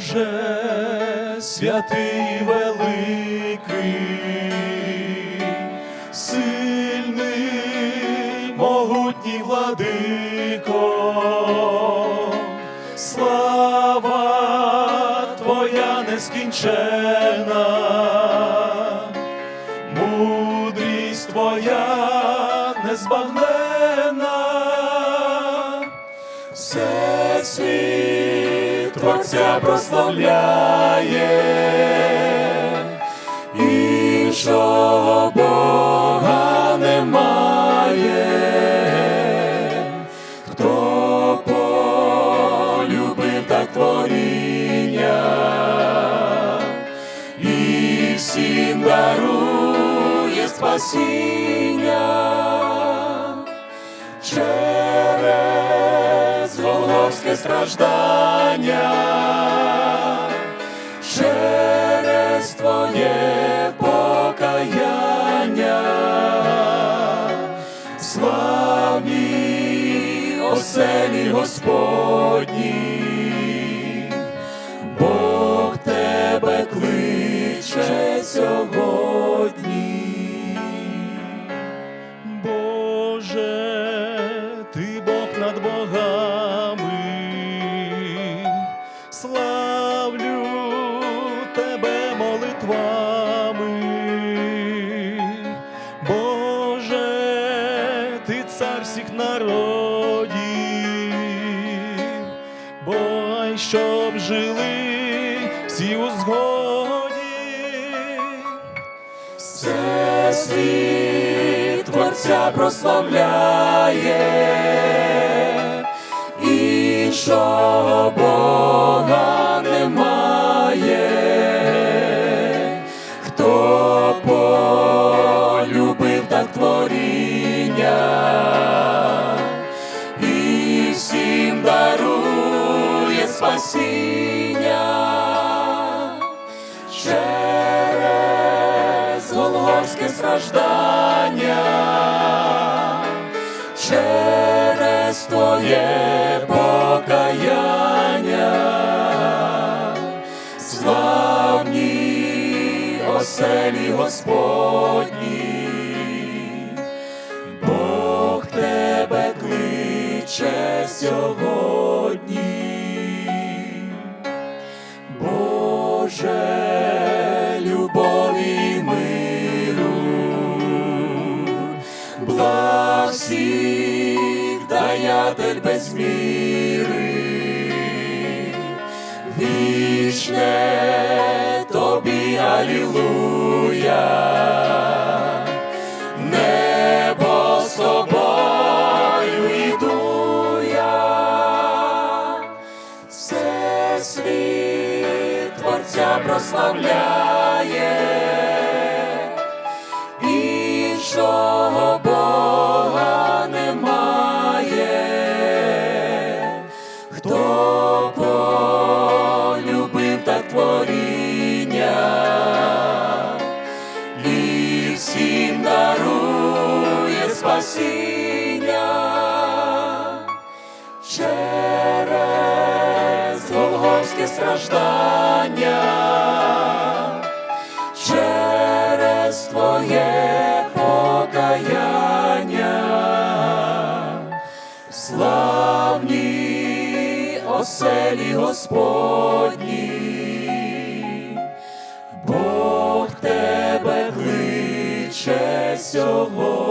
Боже, святий великий, сильний, могутній владико, слава Твоя нескінчена, мудрість Твоя незбагнена, все світ Творця прославляє, іншого Бога немає, хто полюбив так творіння? І всім дарує спасіння Голговське страждання, через Твоє покаяння, славі оселі Господні, всіх народів, бой, щоб жили всі у згоді. Все світ Творця прославляє, іншого Бога немає, через страждання, через Твоє покаяння, славні оселі Господні, Бог тебе кличе сьогодні. Боже, всіх даятель без міри, вічне тобі алілуя, небо з тобою йду я все світ Творця прославляє, спасіння. Через Голгофське страждання, через Твоє покаяння, славні оселі Господні, Бог тебе кличе сьогодні.